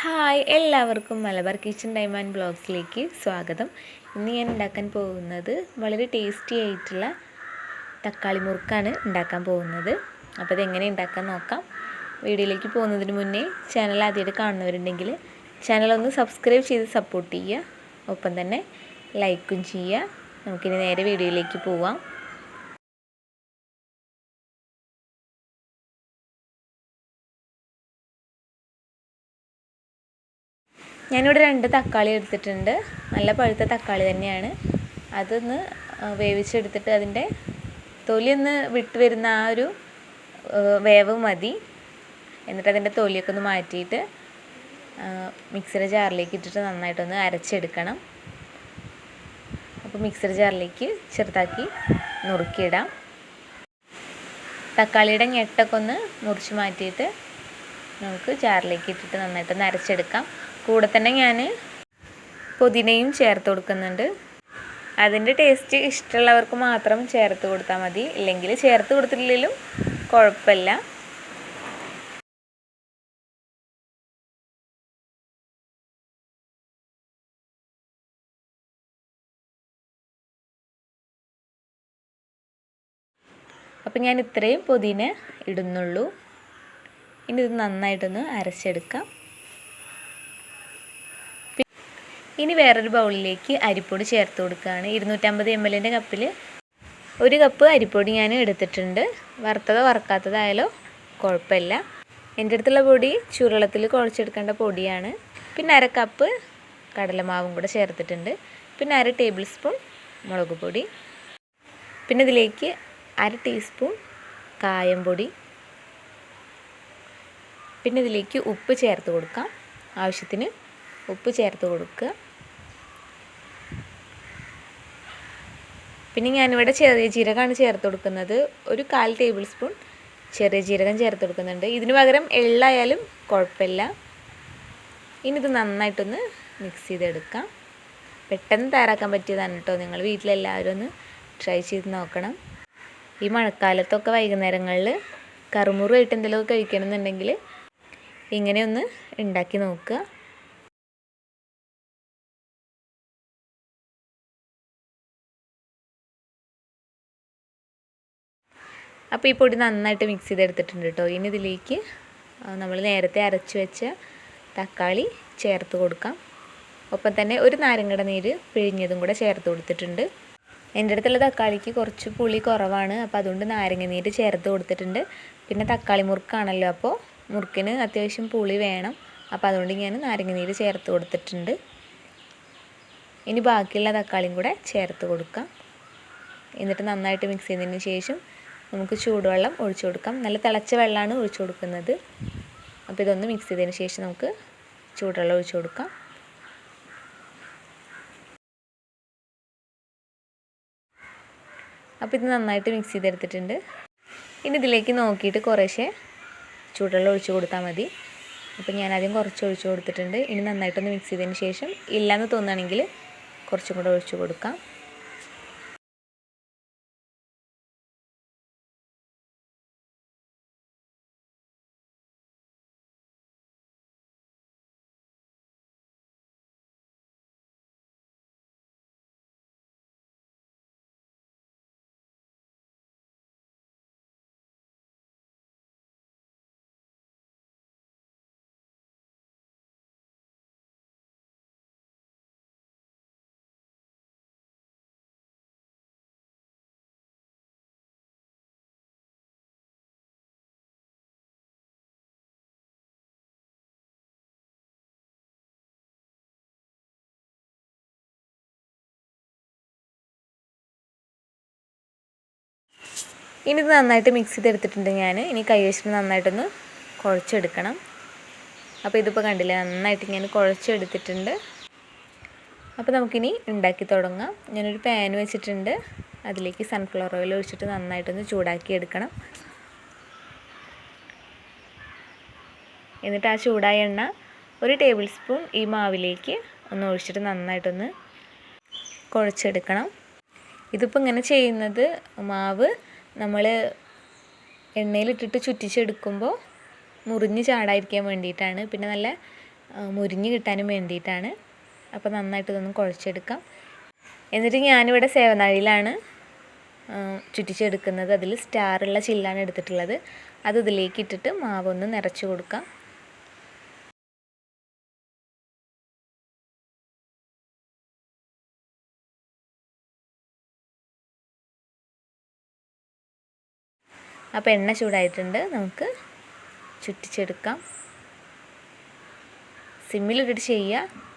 Hi എല്ലാവർക്കും Malabar kitchen time and ബ്ലോഗ്സിലേക്ക് സ്വാഗതം. ഇന്ന് ഞാൻ ഉണ്ടാക്കാൻ പോകുന്നത് വളരെ ടേസ്റ്റി ആയിട്ടുള്ള തക്കാളി മുറുക്കാണ് ഉണ്ടാക്കാൻ പോകുന്നത്. അപ്പോൾ ഇതെങ്ങനെ ഉണ്ടാക്കാൻ നോക്കാം. വീഡിയോയിലേക്ക് പോകുന്നതിന് മുന്നേ ചാനൽ ആദ്യമായിട്ട് കാണുന്നവരുണ്ടെങ്കിൽ ചാനൽ ഒന്ന് സബ്സ്ക്രൈബ് ചെയ്ത് സപ്പോർട്ട് ചെയ്യുക. ഒപ്പം തന്നെ ലൈക്കും ചെയ്യുക. നമുക്കിനി നേരെ വീഡിയോയിലേക്ക് പോവാം. ഞാനിവിടെ രണ്ട് തക്കാളി എടുത്തിട്ടുണ്ട്. നല്ല പഴുത്ത തക്കാളി തന്നെയാണ്. അതൊന്ന് വേവിച്ചെടുത്തിട്ട് അതിന്റെ തൊലി ഒന്ന് വിട്ട് വരുന്ന ആ ഒരു വേവ് മതി. എന്നിട്ട് അതിന്റെ തൊലിയൊക്കെ ഒന്ന് മാറ്റിയിട്ട് മിക്സിയുടെ ജാറിലേക്ക് ഇട്ടിട്ട് നന്നായിട്ടൊന്ന് അരച്ചെടുക്കണം. അപ്പോൾ മിക്സർ ജാറിലേക്ക് ചെറുതാക്കി നുറുക്കിയിടാം. തക്കാളിയുടെ ഞെട്ടൊക്കെ ഒന്ന് മുറിച്ച് മാറ്റിയിട്ട് നമുക്ക് ജാറിലേക്ക് ഇട്ടിട്ട് നന്നായിട്ട് നരച്ചെടുക്കാം. കൂടെ തന്നെ ഞാൻ പുതിനയും ചേർത്ത് കൊടുക്കുന്നുണ്ട്. അതിന്റെ ടേസ്റ്റ് ഇഷ്ടമുള്ളവർക്ക് മാത്രം ചേർത്ത് കൊടുത്താൽ മതി. ഇല്ലെങ്കിൽ ചേർത്ത് കൊടുത്തില്ലെങ്കിലും കുഴപ്പമില്ല. അപ്പം ഞാൻ ഇത്രയും പുതിന ഇടുന്നുള്ളൂ. ഇനി ഇത് നന്നായിട്ടൊന്ന് അരച്ചെടുക്കാം. ഇനി വേറൊരു ബൗളിലേക്ക് അരിപ്പൊടി ചേർത്ത് കൊടുക്കുകയാണ്. ഇരുന്നൂറ്റമ്പത് എം എല്ലിന്റെ കപ്പിൽ ഒരു കപ്പ് അരിപ്പൊടി ഞാൻ എടുത്തിട്ടുണ്ട്. വറുത്തതോ വറുക്കാത്തതായാലോ കുഴപ്പമില്ല. എന്റെ അടുത്തുള്ള പൊടി ചുരുളത്തിൽ കുഴച്ചെടുക്കേണ്ട പൊടിയാണ്. പിന്നെ അര കപ്പ് കടലമാവും കൂടെ ചേർത്തിട്ടുണ്ട്. പിന്നെ അര ടേബിൾ സ്പൂൺ മുളക് പൊടി. പിന്നെ ഇതിലേക്ക് അര ടീസ്പൂൺ കായം പൊടി. പിന്നെ ഇതിലേക്ക് ഉപ്പ് ചേർത്ത് കൊടുക്കാം. ആവശ്യത്തിന് ഉപ്പ് ചേർത്ത് കൊടുക്കുക. പിന്നെ ഞാനിവിടെ ചെറിയ ജീരകമാണ് ചേർത്ത് കൊടുക്കുന്നത്. ഒരു കാൽ ടേബിൾ സ്പൂൺ ചെറിയ ജീരകം ചേർത്ത് കൊടുക്കുന്നുണ്ട്. ഇതിന് പകരം എള്ളായാലും കുഴപ്പമില്ല. ഇനി ഇത് നന്നായിട്ടൊന്ന് മിക്സ് ചെയ്തെടുക്കാം. പെട്ടെന്ന് തയ്യാറാക്കാൻ പറ്റിയതാണ് കേട്ടോ. നിങ്ങൾ വീട്ടിലെല്ലാവരും ഒന്ന് ട്രൈ ചെയ്ത് നോക്കണം. ഈ മഴക്കാലത്തൊക്കെ വൈകുന്നേരങ്ങളിൽ കറുമുറുമായിട്ട് എന്തെങ്കിലുമൊക്കെ കഴിക്കണമെന്നുണ്ടെങ്കിൽ ഇങ്ങനെയൊന്ന് ഉണ്ടാക്കി നോക്കുക. അപ്പോൾ ഈ പൊടി നന്നായിട്ട് മിക്സ് ചെയ്തെടുത്തിട്ടുണ്ട് കേട്ടോ. ഇനി ഇതിലേക്ക് നമ്മൾ നേരത്തെ അരച്ച് വെച്ച തക്കാളി ചേർത്ത് കൊടുക്കാം. ഒപ്പം തന്നെ ഒരു നാരങ്ങയുടെ നീര് പിഴിഞ്ഞതും കൂടെ ചേർത്ത് കൊടുത്തിട്ടുണ്ട്. എന്റെ അടുത്തുള്ള തക്കാളിക്ക് കുറച്ച് പുളി കുറവാണ്. അപ്പോൾ അതുകൊണ്ട് നാരങ്ങ നീര് ചേർത്ത് കൊടുത്തിട്ടുണ്ട്. പിന്നെ തക്കാളി മുറുക്കാണല്ലോ അപ്പോൾ മുറുക്കിന് അത്യാവശ്യം പുളി വേണം. അപ്പോൾ അതുകൊണ്ട് ഞാൻ നാരങ്ങ നീര് ചേർത്ത് കൊടുത്തിട്ടുണ്ട്. ഇനി ബാക്കിയുള്ള തക്കാളിയും കൂടെ ചേർത്ത് കൊടുക്കാം. എന്നിട്ട് നന്നായിട്ട് മിക്സ് ചെയ്തതിന് ശേഷം നമുക്ക് ചൂടുവെള്ളം ഒഴിച്ചു കൊടുക്കാം. നല്ല തിളച്ച വെള്ളമാണ് ഒഴിച്ചു കൊടുക്കുന്നത്. അപ്പോൾ ഇതൊന്ന് മിക്സ് ചെയ്തതിന് ശേഷം നമുക്ക് ചൂടുവെള്ളം ഒഴിച്ചു കൊടുക്കാം. അപ്പോൾ ഇത് നന്നായിട്ട് മിക്സ് ചെയ്തെടുത്തിട്ടുണ്ട്. ഇനി ഇതിലേക്ക് നോക്കിയിട്ട് കുറേശ്ശെ ചൂടുവെള്ളം ഒഴിച്ച് കൊടുത്താൽ മതി. അപ്പോൾ ഞാൻ ആദ്യം കുറച്ച് ഒഴിച്ച് കൊടുത്തിട്ടുണ്ട്. ഇനി നന്നായിട്ടൊന്ന് മിക്സ് ചെയ്തതിന് ശേഷം ഇല്ലയെന്ന് തോന്നുകയാണെങ്കിൽ കുറച്ചും കൂടെ ഒഴിച്ച് കൊടുക്കാം. ഇനി ഇത് നന്നായിട്ട് മിക്സ് ചെയ്തെടുത്തിട്ടുണ്ട് ഞാൻ ഇനി കൈ വെച്ചിട്ട് നന്നായിട്ടൊന്ന് കുഴച്ചെടുക്കണം. അപ്പോൾ ഇതിപ്പോൾ കണ്ടില്ലേ നന്നായിട്ട് ഞാൻ കുഴച്ചെടുത്തിട്ടുണ്ട്. അപ്പോൾ നമുക്കിനി ഉണ്ടാക്കി തുടങ്ങാം. ഞാനൊരു പാൻ വെച്ചിട്ടുണ്ട്. അതിലേക്ക് സൺഫ്ലവർ ഓയിൽ ഒഴിച്ചിട്ട് നന്നായിട്ടൊന്ന് ചൂടാക്കി എടുക്കണം. എന്നിട്ട് ആ ചൂടായ എണ്ണ ഒരു ടേബിൾ സ്പൂൺ ഈ മാവിലേക്ക് ഒന്ന് ഒഴിച്ചിട്ട് നന്നായിട്ടൊന്ന് കുഴച്ചെടുക്കണം. ഇതിപ്പോൾ ഇങ്ങനെ ചെയ്യുന്നത് മാവ് നമ്മൾ എണ്ണയിലിട്ടിട്ട് ചുറ്റിച്ചെടുക്കുമ്പോൾ മുറിഞ്ഞ് ചാടാതിരിക്കാൻ വേണ്ടിയിട്ടാണ്. പിന്നെ നല്ല മുരിഞ്ഞ് കിട്ടാനും വേണ്ടിയിട്ടാണ്. അപ്പോൾ നന്നായിട്ട് ഇതൊന്ന് കുഴച്ചെടുക്കാം. എന്നിട്ട് ഞാനിവിടെ സേവനാഴിയിലാണ് ചുറ്റിച്ചെടുക്കുന്നത്. അതിൽ സ്റ്റാറുള്ള ചില്ലാണ് എടുത്തിട്ടുള്ളത്. അത് ഇതിലേക്ക് ഇട്ടിട്ട് മാവൊന്ന് നിറച്ച് കൊടുക്കാം. അപ്പോൾ എണ്ണ ചൂടായിട്ടുണ്ട്. നമുക്ക് ചുറ്റിച്ചെടുക്കാം. സിമ്മിലിട്ടിട്ട് ചെയ്യുക.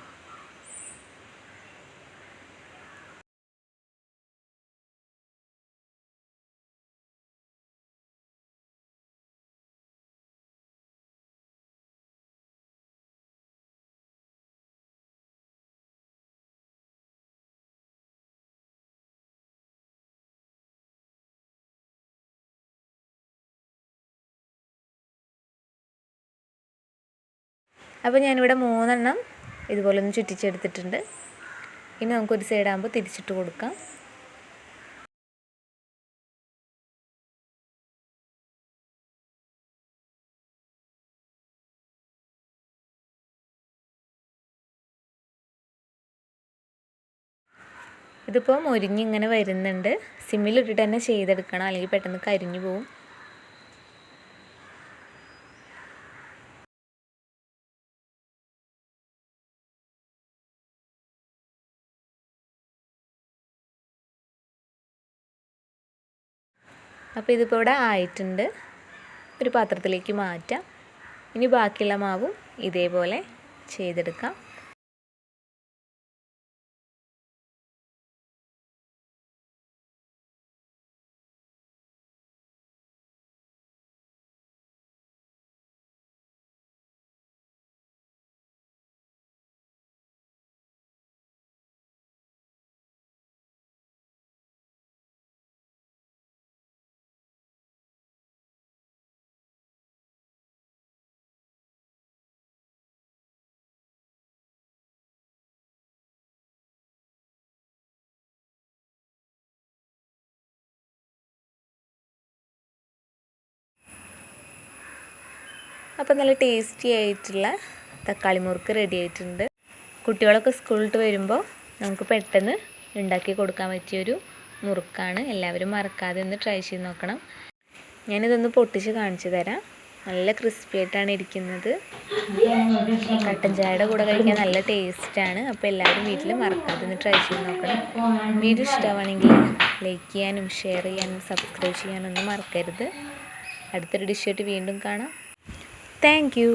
അപ്പോൾ ഞാനിവിടെ മൂന്നെണ്ണം ഇതുപോലെ ഒന്ന് ചുറ്റിച്ചെടുത്തിട്ടുണ്ട്. ഇനി നമുക്കൊരു സൈഡാകുമ്പോൾ തിരിച്ചിട്ട് കൊടുക്കാം. ഇതിപ്പോൾ മുരിഞ്ഞിങ്ങനെ വരുന്നുണ്ട്. സിമ്മിലിട്ടിട്ട് തന്നെ ചെയ്തെടുക്കണം. അല്ലെങ്കിൽ പെട്ടെന്ന് കരിഞ്ഞു പോകും അപ്പോൾ ഇതിപ്പോൾ ഇവിടെ ആയിട്ടുണ്ട്. ഒരു പാത്രത്തിലേക്ക് മാറ്റാം. ഇനി ബാക്കിയുള്ള മാവും ഇതേപോലെ ചെയ്തെടുക്കാം. അപ്പോൾ നല്ല ടേസ്റ്റി ആയിട്ടുള്ള തക്കാളി മുറുക്ക് റെഡി ആയിട്ടുണ്ട്. കുട്ടികളൊക്കെ സ്കൂളിട്ട് വരുമ്പോൾ നമുക്ക് പെട്ടെന്ന് ഉണ്ടാക്കി കൊടുക്കാൻ പറ്റിയൊരു മുറുക്കാണ്. എല്ലാവരും മറക്കാതെ ഒന്ന് ട്രൈ ചെയ്ത് നോക്കണം. ഞാനിതൊന്ന് പൊട്ടിച്ച് കാണിച്ചു തരാം. നല്ല ക്രിസ്പി ആയിട്ടാണ് ഇരിക്കുന്നത്. കട്ടൻ ചായയുടെ കൂടെ കഴിക്കാൻ നല്ല ടേസ്റ്റാണ് അപ്പോൾ എല്ലാവരും വീട്ടിൽ മറക്കാതെ ഒന്ന് ട്രൈ ചെയ്ത് നോക്കണം. വീഡിയോ ഇഷ്ടമാണെങ്കിൽ ലൈക്ക് ചെയ്യാനും ഷെയർ ചെയ്യാനും സബ്സ്ക്രൈബ് ചെയ്യാനൊന്നും മറക്കരുത്. അടുത്തൊരു ഡിഷായിട്ട് വീണ്ടും കാണാം. Thank you